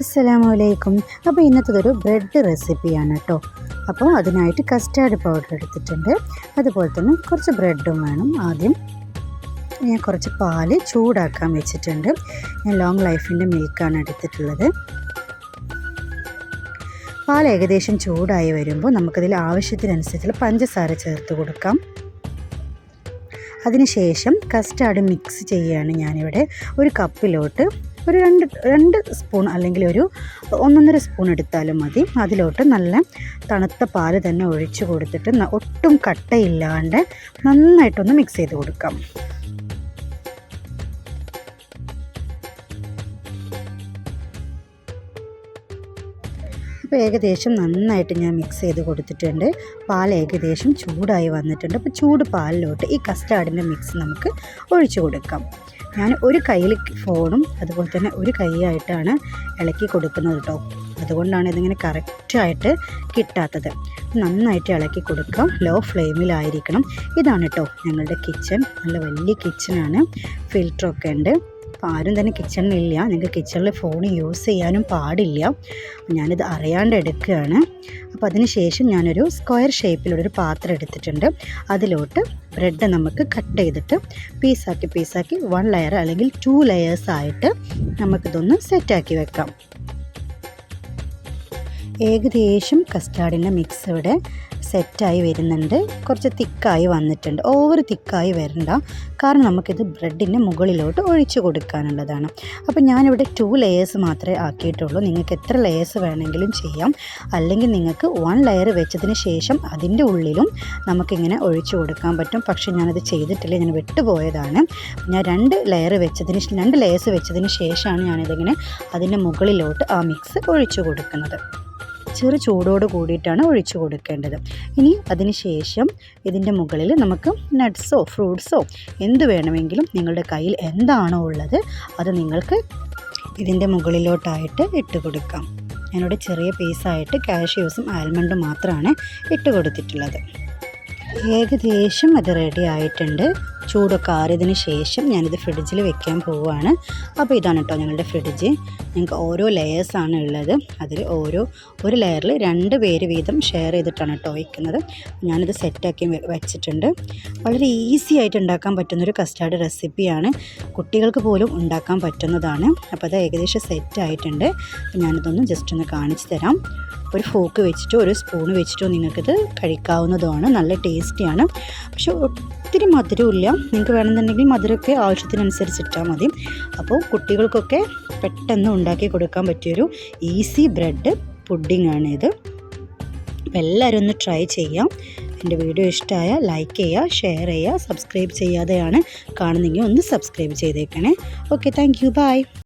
അസ്സലാമലൈക്കും. അപ്പോൾ ഇന്നത്തതൊരു ബ്രെഡ് റെസിപ്പിയാണ് കേട്ടോ. അപ്പോൾ അതിനായിട്ട് കസ്റ്റാർഡ് പൗഡർ എടുത്തിട്ടുണ്ട്. അതുപോലെ തന്നെ കുറച്ച് ബ്രെഡും വേണം. ആദ്യം ഞാൻ കുറച്ച് പാൽ ചൂടാക്കാൻ വെച്ചിട്ടുണ്ട്. ഞാൻ ലോങ് ലൈഫിന്റെ മിൽക്കാണ് എടുത്തിട്ടുള്ളത്. പാൽ ഏകദേശം ചൂടായി വരുമ്പോൾ നമുക്കതിൽ ആവശ്യത്തിനനുസരിച്ചുള്ള പഞ്ചസാര ചേർത്ത് കൊടുക്കാം. അതിനുശേഷം കസ്റ്റാർഡ് മിക്സ് ചെയ്യുകയാണ് ഞാനിവിടെ ഒരു കപ്പിലോട്ട് ഒരു രണ്ട് രണ്ട് സ്പൂൺ അല്ലെങ്കിൽ ഒരു ഒന്നൊന്നര സ്പൂൺ എടുത്താലും മതി. അതിലോട്ട് നല്ല തണുത്ത പാൽ തന്നെ ഒഴിച്ചു കൊടുത്തിട്ട് ഒട്ടും കട്ടയില്ലാണ്ട് നന്നായിട്ടൊന്ന് മിക്സ് ചെയ്ത് കൊടുക്കാം. അപ്പോൾ ഏകദേശം നന്നായിട്ട് ഞാൻ മിക്സ് ചെയ്ത് കൊടുത്തിട്ടുണ്ട്. പാൽ ഏകദേശം ചൂടായി വന്നിട്ടുണ്ട്. അപ്പോൾ ചൂട് പാലിലോട്ട് ഈ കസ്റ്റാർഡിന്റെ മിക്സ് നമുക്ക് ഒഴിച്ചു കൊടുക്കാം. ഞാൻ ഒരു കയ്യിൽ ഫോണും അതുപോലെ തന്നെ ഒരു കൈയായിട്ടാണ് ഇളക്കി കൊടുക്കുന്നത് കേട്ടോ അതുകൊണ്ടാണ് ഇതിങ്ങനെ കറക്റ്റായിട്ട് കിട്ടാത്തത്. നന്നായിട്ട് ഇളക്കി കൊടുക്കാം. ലോ ഫ്ലെയിമിലായിരിക്കണം ഇതാണ് കേട്ടോ ഞങ്ങളുടെ കിച്ചൺ നല്ല വലിയ കിച്ചണാണ് ഫിൽറ്ററൊക്കെ ഉണ്ട്. അപ്പോൾ ആരും തന്നെ കിച്ചണിലില്ല. നിങ്ങൾക്ക് കിച്ചണിൽ ഫോൺ യൂസ് ചെയ്യാനും പാടില്ല. ഞാനിത് അറിയാണ്ട് എടുക്കുകയാണ്. അപ്പോൾ അതിന് ശേഷം ഞാനൊരു സ്ക്വയർ ഷേപ്പിലുള്ളൊരു പാത്രം എടുത്തിട്ടുണ്ട്. അതിലോട്ട് ബ്രെഡ് നമുക്ക് കട്ട് ചെയ്തിട്ട് പീസാക്കി പീസാക്കി വൺ ലെയർ അല്ലെങ്കിൽ ടു ലെയേഴ്സ് ആയിട്ട് നമുക്കിതൊന്ന് സെറ്റാക്കി വെക്കാം. ഏകദേശം കസ്റ്റാർഡിന്റെ മിക്സ് ഇവിടെ സെറ്റായി വരുന്നുണ്ട്. കുറച്ച് തിക്കായി വന്നിട്ടുണ്ട്. ഓവർ തിക്കായി വരണ്ട. കാരണം നമുക്കിത് ബ്രെഡിന്റെ മുകളിലോട്ട് ഒഴിച്ചു കൊടുക്കാനുള്ളതാണ്. അപ്പോൾ ഞാനിവിടെ ടു ലെയേഴ്സ് മാത്രമേ ആക്കിയിട്ടുള്ളൂ. നിങ്ങൾക്ക് എത്ര ലെയേഴ്സ് വേണമെങ്കിലും ചെയ്യാം. അല്ലെങ്കിൽ നിങ്ങൾക്ക് വൺ ലെയർ വെച്ചതിന് ശേഷം അതിന്റെ ഉള്ളിലും നമുക്കിങ്ങനെ ഒഴിച്ചു കൊടുക്കാൻ പറ്റും. പക്ഷേ ഞാനത് ചെയ്തിട്ടില്ല. ഞാൻ വിട്ടുപോയതാണ്. ഞാൻ രണ്ട് ലെയർ വെച്ചതിന് രണ്ട് ലെയേഴ്സ് വെച്ചതിന് ശേഷമാണ് ഞാനിതിങ്ങനെ അതിന്റെ മുകളിലോട്ട് ആ മിക്സ് ഒഴിച്ചു കൊടുക്കുന്നത്. ചെറു ചൂടോട് കൂടിയിട്ടാണ് ഒഴിച്ചു കൊടുക്കേണ്ടത്. ഇനി അതിനുശേഷം ഇതിന്റെ മുകളിൽ നമുക്ക് നട്ട്സോ ഫ്രൂട്ട്സോ എന്ത് വേണമെങ്കിലും നിങ്ങളുടെ കയ്യിൽ എന്താണോ ഉള്ളത് അത് നിങ്ങൾക്ക് ഇതിന്റെ മുകളിലോട്ടായിട്ട് ഇട്ട് കൊടുക്കാം. ഞാനിവിടെ ചെറിയ പീസായിട്ട് കാഷ്യൂസും ആൽമണ്ടും മാത്രമാണ് ഇട്ട് കൊടുത്തിട്ടുള്ളത്. ഏകദേശം അത് റെഡി ആയിട്ടുണ്ട്. ചൂടൊക്കെ ആറിയതിന് ശേഷം ഞാനിത് ഫ്രിഡ്ജിൽ വെക്കാൻ പോവുകയാണ്. അപ്പോൾ ഇതാണ് കേട്ടോ ഞങ്ങളുടെ ഫ്രിഡ്ജ്. ഞങ്ങൾക്ക് ഓരോ ലെയേഴ്സാണ് ഉള്ളത്. അതിൽ ഓരോ ഒരു ലെയറിൽ രണ്ട് പേര് വീതം ഷെയർ ചെയ്തിട്ടാണ് കേട്ടോ വയ്ക്കുന്നത് ഞാനിത് സെറ്റാക്കി വെച്ചിട്ടുണ്ട്. വളരെ ഈസി ആയിട്ട് ഉണ്ടാക്കാൻ പറ്റുന്നൊരു കസ്റ്റാർഡ് റെസിപ്പിയാണ് കുട്ടികൾക്ക് പോലും ഉണ്ടാക്കാൻ പറ്റുന്നതാണ്. അപ്പോൾ അത് ഏകദേശം സെറ്റ് ആയിട്ടുണ്ട്. ഞാനിതൊന്ന് ജസ്റ്റ് ഒന്ന് കാണിച്ചു തരാം. ഒരു ഫോക്ക് വെച്ചിട്ടോ ഒരു സ്പൂൺ വെച്ചിട്ടോ നിങ്ങൾക്കിത് കഴിക്കാവുന്നതുമാണ് നല്ല ടേസ്റ്റിയാണ് പക്ഷേ ഒത്തിരി മധുരമില്ല നിങ്ങൾക്ക് വേണമെന്നുണ്ടെങ്കിൽ മധുരമൊക്കെ ആവശ്യത്തിനനുസരിച്ച് ഇട്ടാൽ മതി. അപ്പോൾ കുട്ടികൾക്കൊക്കെ പെട്ടെന്ന് ഉണ്ടാക്കി കൊടുക്കാൻ പറ്റിയൊരു ഈസി ബ്രെഡ് പുഡിംഗ് ഇത് അപ്പോൾ എല്ലാവരും ഒന്ന് ട്രൈ ചെയ്യാം. എന്റെ വീഡിയോ ഇഷ്ടമായ ലൈക്ക് ചെയ്യുക ഷെയർ ചെയ്യുക സബ്സ്ക്രൈബ് ചെയ്യാതെയാണ് കാണുന്നെങ്കിൽ ഒന്ന് സബ്സ്ക്രൈബ് ചെയ്തേക്കണേ. Okay thank you by